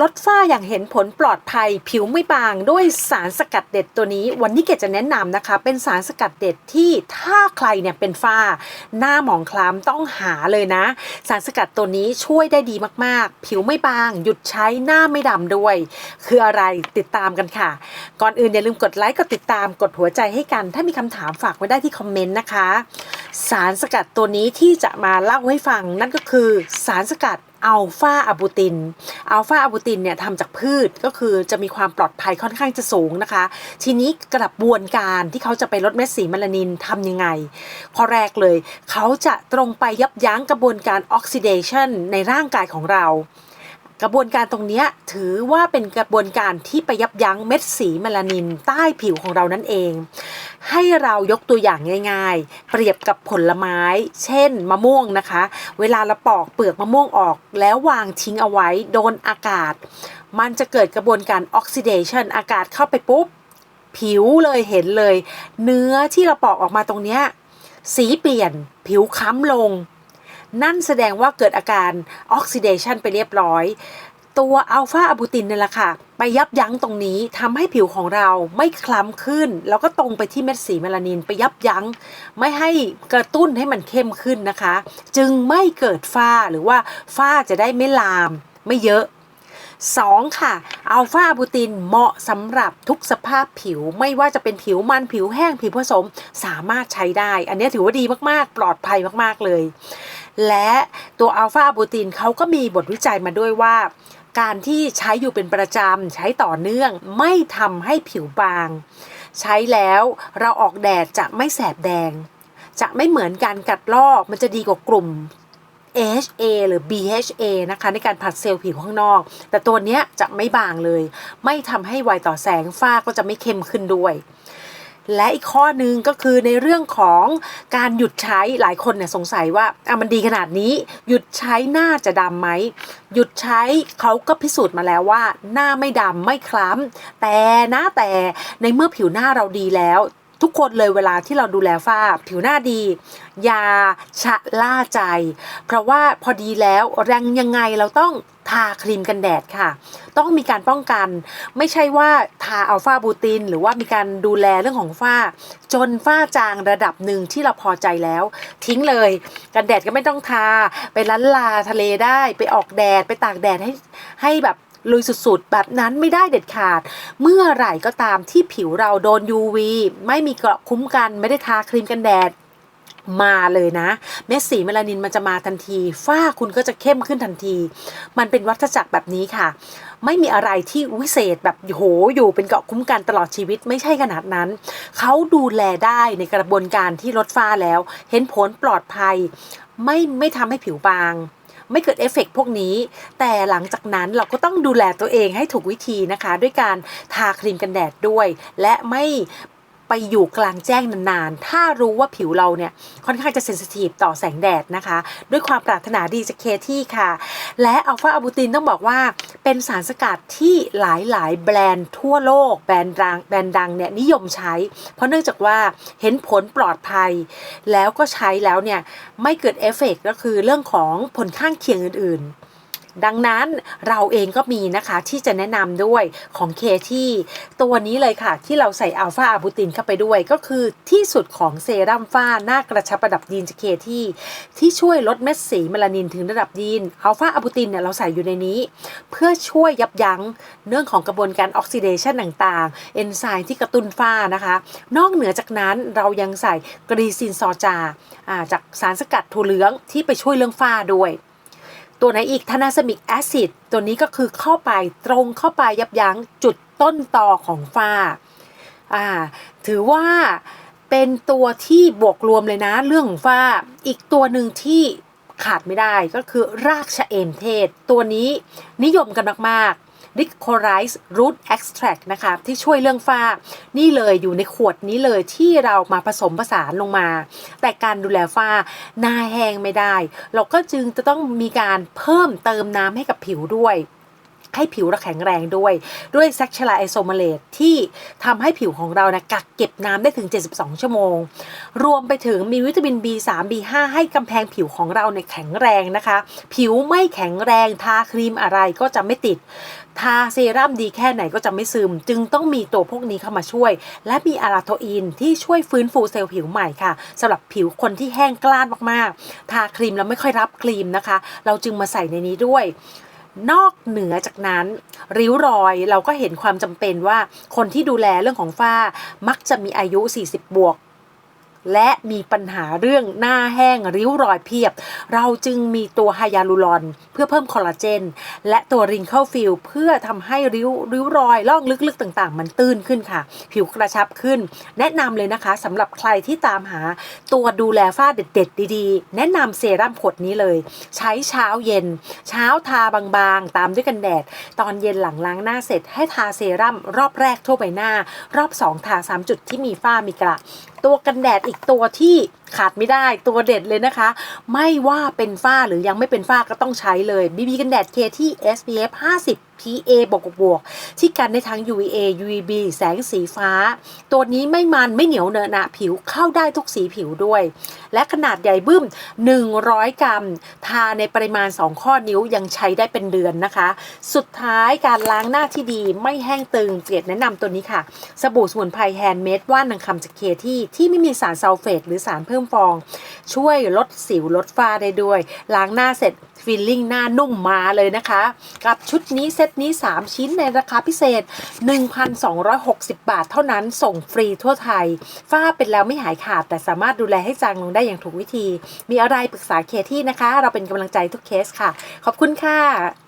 ลดฝ้าอย่างเห็นผลปลอดภัยผิวไม่บางด้วยสารสกัดเด็ดตัวนี้ วันนี้เกดจะแนะนำนะคะ เป็นสารสกัดเด็ดที่ถ้าใครเนี่ยเป็นฝ้า หน้าหมองคล้ำต้องหาเลยนะ สารสกัดตัวนี้ช่วยได้ดีมากๆ ผิวไม่บาง หยุดใช้หน้าไม่ดำด้วย คืออะไรติดตามกันค่ะ ก่อนอื่นอย่าลืมกดไลค์กดติดตามกดหัวใจให้กัน ถ้ามีคำถามฝากไว้ได้ที่คอมเมนต์นะคะ สารสกัดตัวนี้ที่จะมาเล่าให้ฟังนั่นก็คือสารสกัด อัลฟาอะบูติน อัลฟาอะบูตินเนี่ยทำจากพืชก็คือจะมีความปลอดภัยค่อนข้างจะสูงนะคะ ทีนี้กระบวนการที่เขาจะไปลดเม็ดสีเมลานินทำยังไง ข้อแรกเลย เขาจะตรงไปยับยั้งกระบวนการออกซิเดชันในร่างกายของเรากระบวนการตรงนี้ถือว่าเป็นกระบวนการที่ไปยับยั้งเม็ดสีเมลานินใต้ผิวของเรานั่นเอง ให้เรายกตัวอย่างง่าย ๆ เปรียบกับผลไม้ เช่น มะม่วงนะคะ เวลาเราปอกเปลือกมะม่วงออก แล้ววางทิ้งเอาไว้โดนอากาศ มันจะเกิดกระบวนการออกซิเดชันอากาศเข้าไปปุ๊บ ผิวเลยเห็นเลย เนื้อที่เราปอกออกมาตรงเนี้ยสีเปลี่ยนผิวค้ำลง นั่นแสดงว่าเกิดอาการออกซิเดชันไปเรียบร้อย ตัวอัลฟาอะบูตินนี่แหละค่ะ ไปยับยั้งตรงนี้ทำให้ผิวของเราไม่คล้ำขึ้น แล้วก็ตรงไปที่เม็ดสีเมลานิน ไปยับยั้ง ไม่ให้กระตุ้นให้มันเข้มขึ้นนะคะ จึงไม่เกิดฝ้าหรือว่าฝ้าจะได้ไม่ลาม ไม่เยอะ 2. ค่ะอัลฟาบูตินเหมาะสำหรับทุกสภาพผิวไม่ว่าจะเป็นผิวมันผิวแห้งผิวผสมสามารถใช้ได้ อันนี้ถือว่าดีมากๆ ปลอดภัยมากๆเลย และตัวอัลฟาบูตินเขาก็มีบทวิจัยมาด้วยว่า การที่ใช้อยู่เป็นประจำ ใช้ต่อเนื่องไม่ทำให้ผิวบาง ใช้แล้วเราออกแดดจะไม่แสบแดง จะไม่เหมือนการกัดลอกมันจะดีกว่ากลุ่ม AHA หรือ BHA นะคะ ในการผัดเซลล์ผิวข้างนอก แต่ตัวเนี้ยจะไม่บางเลย ไม่ทำให้ไวต่อแสงฝ้าก็จะไม่เข้มขึ้นด้วย และอีกข้อหนึ่งก็คือในเรื่องของการหยุดใช้หลายคนเนี่ยสงสัยว่าอะมันดีขนาดนี้ หยุดใช้หน้าจะดำไหม หยุดใช้เขาก็พิสูจน์มาแล้วว่า หน้าไม่ดำไม่คล้ำแต่นะแต่ในเมื่อผิวหน้าเราดีแล้ว ทุกคนเลยเวลาที่เราดูแลฝ้า ผิวหน้าดีอย่าชะล่าใจ เพราะว่าพอดีแล้วแรงยังไงเราต้องทาครีมกันแดดค่ะ ต้องมีการป้องกัน ไม่ใช่ว่าทาอัลฟาบูติน หรือว่ามีการดูแลเรื่องของฝ้า จนฝ้าจางระดับหนึ่งที่เราพอใจแล้ว ทิ้งเลย กันแดดก็ไม่ต้องทา ไปล้านลาทะเลได้ ไปออกแดดไปตากแดดให้ให้แบบ ลุยสุดๆ แบบนั้นไม่ได้เด็ดขาด เมื่อไหร่ก็ตามที่ผิวเราโดน UV ไม่มีเกราะคุ้มกันไม่ได้ทาครีมกันแดดมาเลยนะ เม็ดสีเมลานินมันจะมาทันทีฝ้าคุณก็จะเข้มขึ้นทันที มันเป็นวัฏจักรแบบนี้ค่ะ ไม่มีอะไรที่วิเศษแบบโหอยู่เป็นเกาะคุ้มกันตลอดชีวิตไม่ใช่ขนาดนั้น เขาดูแลได้ในกระบวนการที่ลดฝ้าแล้ว เห็นผลปลอดภัย ไม่ไม่ทำให้ผิวบาง ไม่เกิดเอฟเฟกต์พวกนี้ แต่หลังจากนั้นเราก็ต้องดูแลตัวเองให้ถูกวิธีนะคะ ด้วยการทาครีมกันแดดด้วย และไม่ ไปอยู่กลางแจ้งนานๆ ถ้ารู้ว่าผิวเราเนี่ยค่อนข้างจะเซนซิทีฟต่อแสงแดดนะคะ ด้วยความปรารถนาดีจากเคที่ค่ะ และอัลฟาอะบูตินต้องบอกว่าเป็นสารสกัดที่หลายๆ แบรนด์ทั่วโลกแบรนด์ดังแบรนด์ดังเนี่ยนิยมใช้ เพราะเนื่องจากว่าเห็นผลปลอดภัย แล้วก็ใช้แล้วเนี่ยไม่เกิดเอฟเฟกต์ก็คือเรื่องของผลข้างเคียงอื่นๆ ดังนั้นเราเองก็มีนะคะที่จะแนะนำด้วยของเคที่ตัวนี้เลยค่ะ ที่เราใส่อัลฟาอะบูตินเข้าไปด้วย ก็คือที่สุดของเซรั่มฝ้าหน้ากระชับระดับยีนจากเคที่ที่ช่วยลดเม็ดสีเมลานินถึงระดับยีนอัลฟาอะบูตินเนี่ยเราใส่อยู่ในนี้ เพื่อช่วยยับยั้งเรื่องของกระบวนการออกซิเดชันต่างๆ เอนไซม์ที่กระตุ้นฝ้านะคะ นอกเหนือจากนั้นเรายังใส่กรีซินซอจาอ่าจากสารสกัดถั่วเหลืองที่ไปช่วยเรื่องฝ้าด้วย ตัวไหนอีกทานาสมิกแอซิดตัวนี้ก็คือเข้าไปตรงเข้าไปยับยั้งจุดต้นตอของฝ้าอ่าถือว่าเป็นตัวที่บวกรวมเลยนะเรื่องของฝ้า อีกตัวหนึ่งที่ขาดไม่ได้ก็คือรากชะเอมเทศ ตัวนี้นิยมกันมากๆ r i c o r i z e Root Extract นะคะที่ช่วยเรื่องฝ้า นี่เลยอยู่ในขวดนี้เลยที่เรามาผสมผสานลงมา แต่การดูแลฝ้าหน้าแห้งไม่ได้ เราก็จึงจะต้องมีการเพิ่มเติมน้ำให้กับผิวด้วย ให้ผิวเราแข็งแรงด้วย ด้วยแซคชลาไอโซมาเลตที่ทำให้ผิวของเรานะกักเก็บน้ำได้ถึง 72 ชั่วโมง รวมไปถึงมีวิตามิน B3 B5 ให้กำแพงผิวของเราเนี่ยแข็งแรงนะคะ ผิวไม่แข็งแรงทาครีมอะไรก็จะไม่ติดทาเซรั่มดีแค่ไหนก็จะไม่ซึม จึงต้องมีตัวพวกนี้เข้ามาช่วย และมีอาราโทอินที่ช่วยฟื้นฟูเซลล์ผิวใหม่ค่ะสำหรับผิวคนที่แห้งกล้านมากๆ ทาครีมแล้วไม่ค่อยรับครีมนะคะ เราจึงมาใส่ในนี้ด้วย นอกเหนือจากนั้น ริ้วรอยเราก็เห็นความจำเป็นว่าคนที่ดูแลเรื่องของฝ้ามักจะมีอายุ 40 บวก และมีปัญหาเรื่องหน้าแห้งริ้วรอยเพียบ เราจึงมีตัวไฮยาลูรอน เพื่อเพิ่มคอลลาเจน และตัวริงเข้าฟิลเพื่อทำให้ริ้วริ้วรอยล่องลึกๆต่างๆ มันตื้นขึ้นค่ะ ผิวกระชับขึ้น แนะนำเลยนะคะสำหรับใครที่ตามหาตัวดูแลฝ้าเด็ดๆ ดีๆ แนะนำเซรั่มขวดนี้เลย ใช้เช้าเย็น เช้าทาบางๆ ตามด้วยกันแดด ตอนเย็นหลังล้างหน้าเสร็จให้ทาเซรั่มรอบแรกทั่วใบหน้า รอบ 2 ทา3จุดที่มีฝ้ามีกระ ตัวกันแดดอีกตัวที่ขาดไม่ได้ตัวเด็ดเลยนะคะ ไม่ว่าเป็นฝ้าหรือยังไม่เป็นฝ้าก็ต้องใช้เลย BB กันแดด KT SPF 50 PA บวกบวกที่กันได้ทั้ง UVA UVB แสงสีฟ้า ตัวนี้ไม่มันไม่เหนียวเนอะหนะผิวเข้าได้ทุกสีผิวด้วย และขนาดใหญ่บึ้ม 100 กรัม ทาในปริมาณ 2 ข้อนิ้วยังใช้ได้เป็นเดือนนะคะ สุดท้ายการล้างหน้าที่ดีไม่แห้งตึงเกลียดแนะนำตัวนี้ค่ะ สบู่สมุนไพรแฮนด์เมดว่านนางคำจากเคที่ที่ไม่มีสารซัลเฟตหรือสารเพิ่มฟอง ช่วยลดสิวลดฝ้าได้ด้วย ล้างหน้าเสร็จฟิลลิ่งหน้านุ่มมาเลยนะคะ กับชุดนี้เซตนี้ 3 ชิ้นในราคาพิเศษ 1,260 บาทเท่านั้นส่งฟรีทั่วไทย ฝ้าเป็นแล้วไม่หายขาด แต่สามารถดูแลให้จางลงได้อย่างถูกวิธี มีอะไรปรึกษาเคที่นะคะ เราเป็นกำลังใจทุกเคสค่ะ ขอบคุณค่ะ